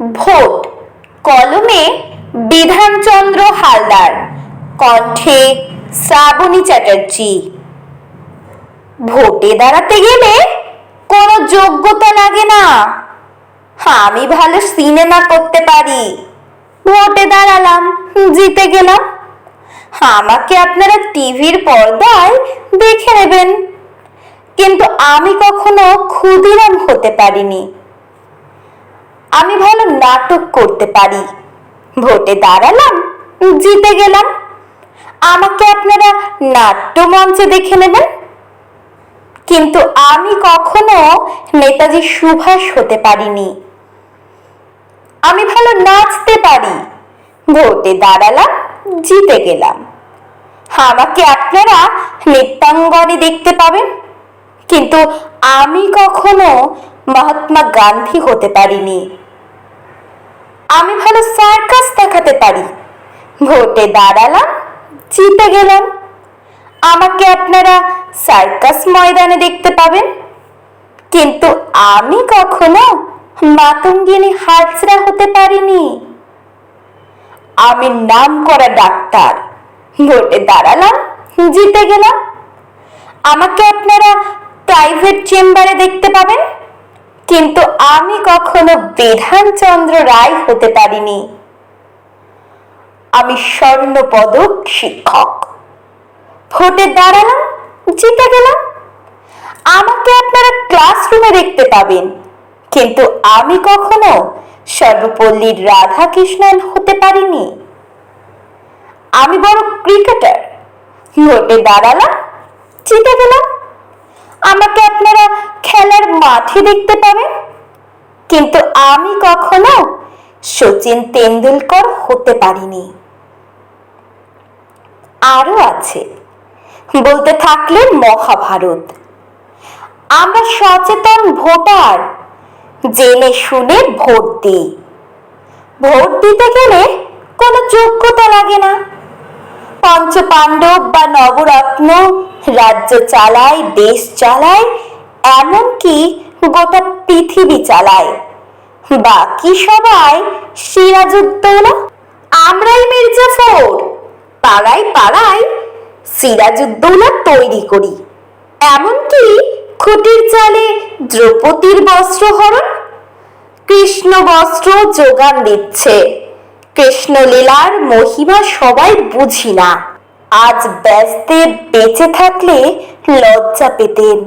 Vote. কলমে বিধানচন্দ্র হালদার। কণ্ঠে শ্রাবণী চ্যাটার্জি। ভোটে দাঁড়াতে গেলে কোনো যোগ্যতা লাগে না। আমি ভালো সিনেমা করতে পারি। ভোটে দাঁড়ালাম, জিতে গেলাম। আমাকে আপনারা টিভির পর্দায় দেখে নেবেন। কিন্তু আমি কখনো ক্ষুদিরাম হতে পারিনি। আমি ভালো নাটক করতে পারি। ভোটে দাঁড়ালাম, জিতে গেলাম। আমাকে আপনারা নাট্যমঞ্চে দেখে নেবেন। কিন্তু আমি কখনো নেতাজি সুভাষ হতে পারিনি। আমি ভালো নাচতে পারি। ভোটে দাঁড়ালাম, জিতে গেলাম। আমাকে আপনারা নৃত্যাঙ্গনে দেখতে পাবেন। কিন্তু আমি কখনো মহাত্মা গান্ধী হতে পারিনি। আমি ভালো সার্কাস দেখাতে পারি। ভোটে দাঁড়ালাম, জিতে গেলাম। আমাকে আপনারা সার্কাস ময়দানে দেখতে পাবেন। কিন্তু আমি কখনো মাতঙ্গিনী হাজরা হতে পারিনি। আমি নাম করা ডাক্তার। ভোটে দাঁড়ালাম, জিতে গেলাম। আমাকে আপনারা প্রাইভেট চেম্বারে দেখতে পাবেন। কিন্তু আমি কখনো বিধানচন্দ্র রায় হতে পারিনি। আমি স্বর্ণ পদক শিক্ষক। ভোটে দাঁড়ালাম, জিতে গেলাম। আমাকে আপনারা ক্লাসরুমে দেখতে পাবেন। কিন্তু আমি কখনো সর্বপল্লীর রাধা কৃষ্ণন হতে পারিনি। আমি বড় ক্রিকেটার। ভোটে দাঁড়ালাম, জিতে গেলাম। আমাকে আপনারা খেলার মাঠে দেখতে পাবেন। কিন্তু আমি কখনো সচিন তেন্ডুলকর হতে পারিনি। আরও আছে। বলতে থাকলে মহাভারত। আমরা সচেতন ভোটার। জেনে শুনে ভোট দিই। ভোট দিতে গেলে কোনো যোগ্যতা লাগে না। পঞ্চ পাণ্ডব বা নবরত্ন রাজ্য চালায়, দেশ চালায়, এমনকি গোটা পৃথিবী চালায়। বাকি সবাই সিরাজউদ্দৌলা, আমরাই মির্জাফর। পাড়ায় পাড়ায় সিরাজউদ্দৌলা তৈরি করি। এমনকি খুঁটির চালে দ্রৌপদীর বস্ত্রহরণ কৃষ্ণ বস্ত্র যোগান দিচ্ছে। কৃষ্ণলীলার মহিমা সবাই বুঝি না। আজ ব্যাসদেব বেঁচে থাকলে লজ্জা পেতেন।